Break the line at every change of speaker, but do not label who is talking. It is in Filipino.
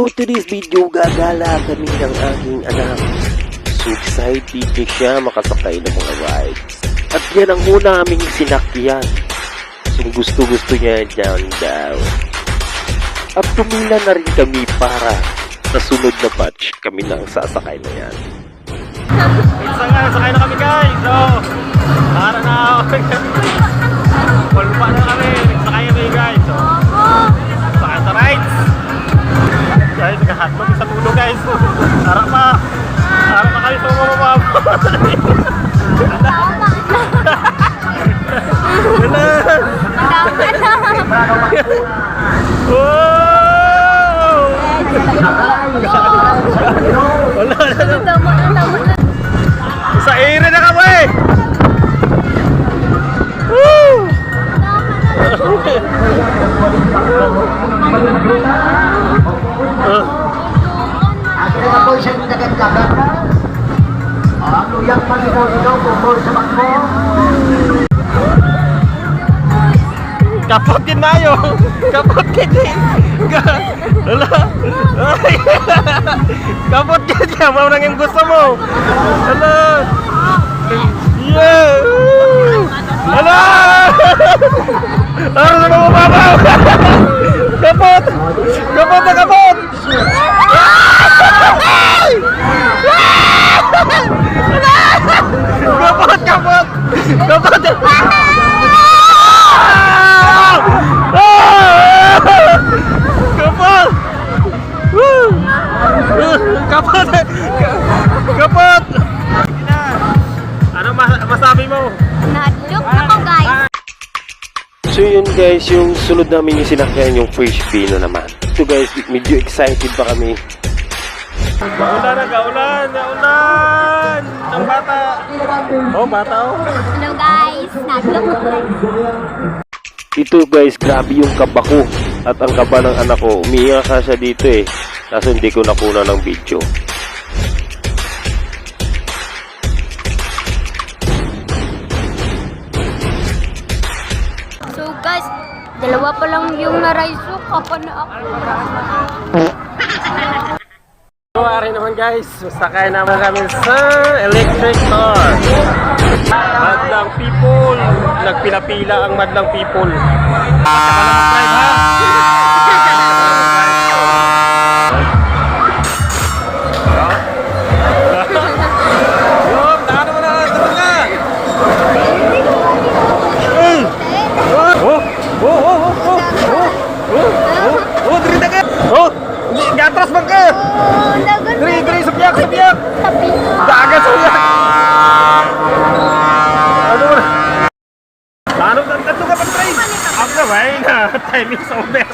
For today's video, gagala kami ng aking anak. So excited na siya makasakay ng mga rides. At yan ang muna aming sinakyan. So gusto-gusto niya down down. At tumila na rin kami para sa sunod na batch kami na ang sasakay na yan.
Minsan nga, sakay na kami guys. So, para na Pulpa nagkahatlog sa ulo guys. Harap pa. Harap pa kayo sa mga Wala.
Wala. Wow! ako sa Internet Governors. Ang luyang malinaw-inaw kumpol sa bakbo.
Kapot din mayo. Kapot din. Eh. Wala. Kapot din siya. Maurang yung gusto mo. Wala. Yeah. Wala. Ano, ano sa mga baba? Woo! Kapot! Kapot! Ano mas- masabi mo?
Nadlok na ko guys.
So yun guys, yung sunod namin yung sinakyan yung fish pino naman. So guys, medyo excited pa kami.
Gaulan na, gaulan! Gaulan! Ang bata! Oh, bata oh!
Hello guys, nadlok na guys.
Ito guys, grabe yung kaba ko. At ang kaba ng anak ko, umiiyak ka siya dito eh. Kaso hindi ko nakuna ng video.
So guys, dalawa pa lang yung naraiso. Kapa na ako.
Kunwari naman guys, masakay naman kami sa electric car. Madlang people. Nagpila-pila ang madlang people. Drive, ha? Oh! Di atras bang ka?
Oo, oh, dagan.
Dre, dre, sumiyak, sumiyak.
Tapi.
Dagan, sumiyak. Ano na? Lalo ka, tatlo ka pa, Dre. Ang na, timing sa over.